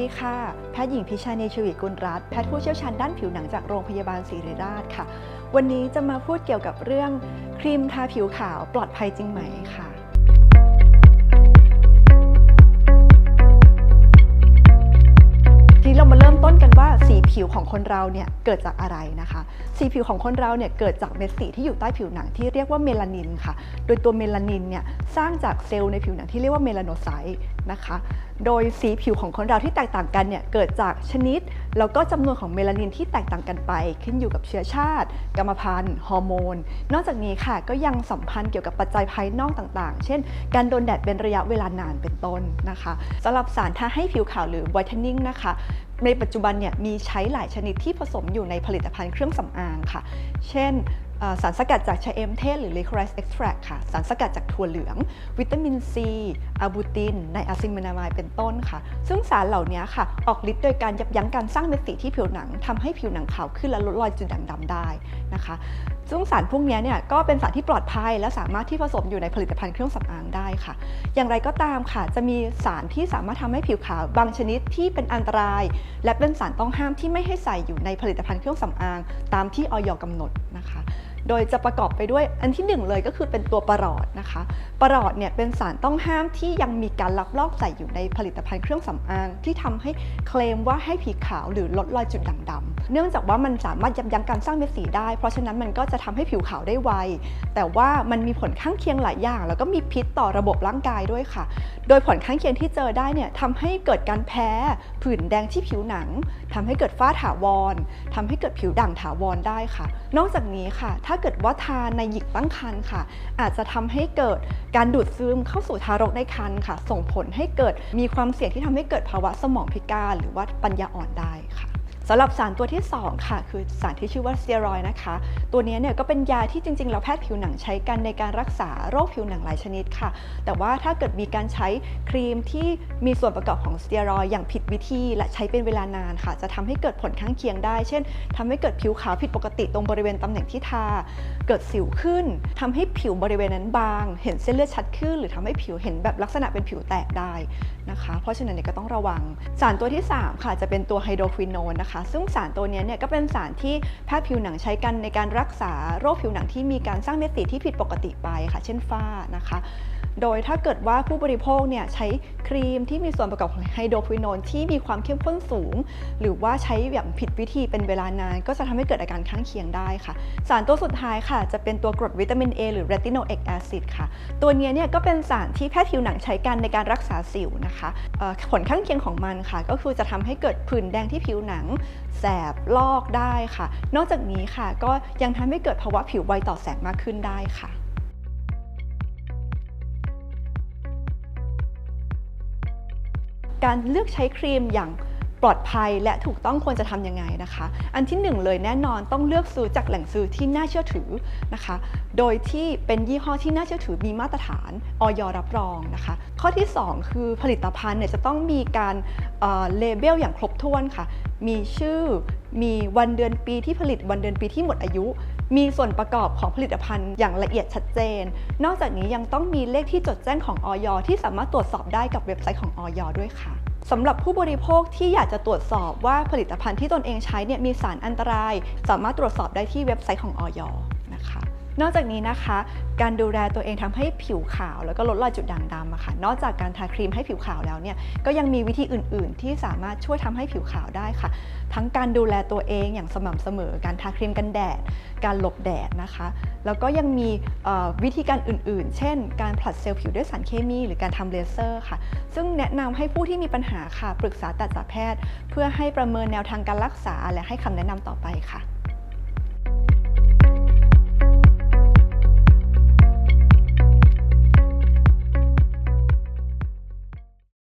ดีค่ะ แพทย์หญิงพิชานีชวีกุลรัตน์แพทย์ผู้เชี่ยวชาญด้านผิวหนังจากโรงพยาบาลศิริราชค่ะ วันนี้จะมาพูดเกี่ยวกับเรื่องครีมทาผิวขาวปลอดภัยจริงไหมค่ะ นี้เรามาเริ่มต้นกันว่าสีผิวของคนเราเนี่ยเกิดจากอะไรนะคะ สีผิวของคนเราเนี่ยเกิดจากเม็ดสีที่อยู่ใต้ผิวหนังที่เรียกว่าเมลานินค่ะ โดยตัวเมลานินเนี่ยสร้างจากเซลล์ในผิวหนังที่เรียกว่าเมลาโนไซต์นะคะ โดยสีผิวของคนเราที่แตกต่างกันเนี่ยเกิดจากชนิด แล้วก็จำนวนของเมลานินที่แตกต่างกันไป ขึ้นอยู่กับเชื้อชาติ กรรมพันธุ์ฮอร์โมน นอกจากนี้ค่ะก็ยังสัมพันธ์เกี่ยวกับปัจจัยภายนอกต่างๆ เช่น การโดนแดดเป็นระยะเวลานานเป็นต้นนะคะสำหรับสารทาให้ผิวขาวหรือไวท์เทนนิ่งนะคะในปัจจุบันเนี่ยมีใช้หลายชนิดที่ผสมอยู่ในผลิตภัณฑ์เครื่องสำอางค่ะ เช่น สารสกัดจากชะเอมเทศหรือ licorice extract ค่ะ สารสกัดจากถั่วเหลือง วิตามินซีอะบูติน ไนอะซิมานามายเป็นต้นค่ะ ซึ่งสารเหล่านี้ค่ะ ออกฤทธิ์โดยการยับยั้งการสร้างเม็ดสีที่ผิวหนังทำให้ผิวหนังขาวขึ้นและลดรอยจุดด่างดำได้นะคะ ซึ่งสารพวกนี้เนี่ยก็เป็นสารที่ปลอดภัย และสามารถที่ผสมอยู่ในผลิตภัณฑ์เครื่องสำอางได้ค่ะ อย่างไรก็ตามค่ะ จะมีสารที่สามารถทำให้ผิวขาวบางชนิดที่เป็นอันตราย และเป็นสารต้องห้ามที่ไม่ให้ใส่อยู่ในผลิตภัณฑ์เครื่องสำอาง ตามที่ออยกำหนดนะคะ โดยจะประกอบไปด้วยอันที่หนึ่งเลยก็คือเป็นตัวปรอดนะคะปรอดเนี่ยเป็นสารต้องห้ามที่ยังมีการลักลอบใส่อยู่ในผลิตภัณฑ์เครื่องสำอางที่ทำให้เคลมว่าให้ผิวขาวหรือลดรอยจุดด่างดำเนื่องจากว่ามันสามารถยับยั้งการสร้างเม็ดสีได้ เพราะฉะนั้นมันก็จะทำให้ผิวขาวได้ไว แต่ว่ามันมีผลข้างเคียงหลายอย่าง แล้วก็มีพิษต่อระบบร่างกายด้วยค่ะ โดยผลข้างเคียงที่เจอได้เนี่ยทำให้เกิดการแพ้ผื่นแดงที่ผิวหนังทำให้เกิดฝ้าถาวรทำให้เกิดผิวด่างถาวรได้ค่ะ นอกจากนี้ค่ะ ถ้าเกิดว่าทานในหญิงตั้งครรภ์ค่ะ อาจจะทำให้เกิดการดูดซึมเข้าสู่ทารกในครรภ์ค่ะ ส่งผลให้เกิดมีความเสี่ยงที่ทำให้เกิดภาวะสมองพิการ หรือว่าปัญญาอ่อนได้ค่ะ สำหรับสารตัวที่ 2 ค่ะ คือสารที่ชื่อว่าสเตียรอยนะคะ ตัวนี้เนี่ยก็เป็นยาที่จริงๆแล้วแพทย์ผิวหนังใช้กันในการรักษาโรคผิวหนังหลายชนิดค่ะ แต่ว่าถ้าเกิดมีการใช้ครีมที่มีส่วนประกอบของสเตียรอยอย่างผิดวิธี และใช้เป็นเวลานานค่ะ จะทำให้เกิดผลข้างเคียงได้ เช่นทำให้เกิดผิวขาวผิดปกติตรงบริเวณตำแหน่งที่ทา เกิดสิวขึ้นทำให้ผิวบริเวณนั้นบาง เห็นเส้นเลือดชัดขึ้น หรือทำให้ผิวเห็นแบบลักษณะเป็นผิวแตกได้นะคะ เพราะฉะนั้นเนี่ยก็ต้องระวัง สารตัวที่ 3 ค่ะจะเป็นตัวไฮโดรควินโนนนะคะซึ่งสารตัวนี้เนี่ยก็เป็นสารที่แพทย์ผิวหนังใช้กันในการรักษาโรคผิวหนังที่มีการสร้างเม็ดสีที่ผิดปกติไปค่ะ เช่นฝ้านะคะ โดยถ้าเกิดว่าผู้บริโภคเนี่ยใช้ครีมที่มีส่วนประกอบของไฮโดรควินโนนที่มีความเข้มข้นสูง หรือว่าใช้อย่างผิดวิธีเป็นเวลานาน ก็จะทำให้เกิดอาการข้างเคียงได้ค่ะ สารตัวสุดท้ายค่ะ จะเป็นตัวกรดวิตามิน A หรือ retinoic acid ค่ะ ตัวนี้เนี่ยก็เป็นสารที่แพทย์ผิวหนังใช้กันในการรักษาสิวนะคะผลข้างเคียงของมันค่ะ ก็คือจะทำให้เกิดผื่นแดงที่ผิวหนัง แสบลอกได้ค่ะ นอกจากนี้ค่ะ ก็ยังทำให้เกิดภาวะผิวไวต่อแสงมากขึ้นได้ค่ะ การเลือกใช้ครีมอย่างปลอดภัยและถูกต้องควรจะทำยังไงนะคะ อันที่หนึ่งเลยแน่นอนต้องเลือกซื้อจากแหล่งซื้อที่น่าเชื่อถือนะคะ โดยที่เป็นยี่ห้อที่น่าเชื่อถือมีมาตรฐานออยรับรองนะคะ ข้อที่ 2 คือผลิตภัณฑ์เนี่ยจะต้องมีการเลเบลอย่างครบถ้วนค่ะ มีชื่อมีวันเดือนปีที่ผลิตวันเดือนปีที่หมดอายุ มีส่วนประกอบของผลิตภัณฑ์อย่างละเอียดชัดเจน นอกจากนี้ยังต้องมีเลขที่จดแจ้งของออยที่สามารถตรวจสอบได้กับเว็บไซต์ของออยด้วยค่ะสำหรับผู้บริโภคที่อยากจะตรวจสอบว่าผลิตภัณฑ์ที่ตนเองใช้เนี่ยมีสารอันตราย สามารถตรวจสอบได้ที่เว็บไซต์ของออย นอกจากนี้นะคะ การดูแลตัวเองทำให้ผิวขาว แล้วก็ลดรอยจุดด่างดำอะค่ะ นอกจากการทาครีมให้ผิวขาวแล้วเนี่ยก็ยังมีวิธีอื่น ๆ ที่สามารถช่วยทำให้ผิวขาวได้ค่ะ ทั้งการดูแลตัวเองอย่างสม่ำเสมอ การทาครีมกันแดด การหลบแดดนะคะ แล้วก็ยังมีวิธีการอื่น ๆ เช่น การผลัดเซลล์ผิวด้วยสารเคมี หรือการทำเลเซอร์ค่ะ ซึ่งแนะนำให้ผู้ที่มีปัญหาค่ะปรึกษาตัดแพทย์ เพื่อให้ประเมินแนวทางการรักษาและให้คำแนะนำต่อไปค่ะ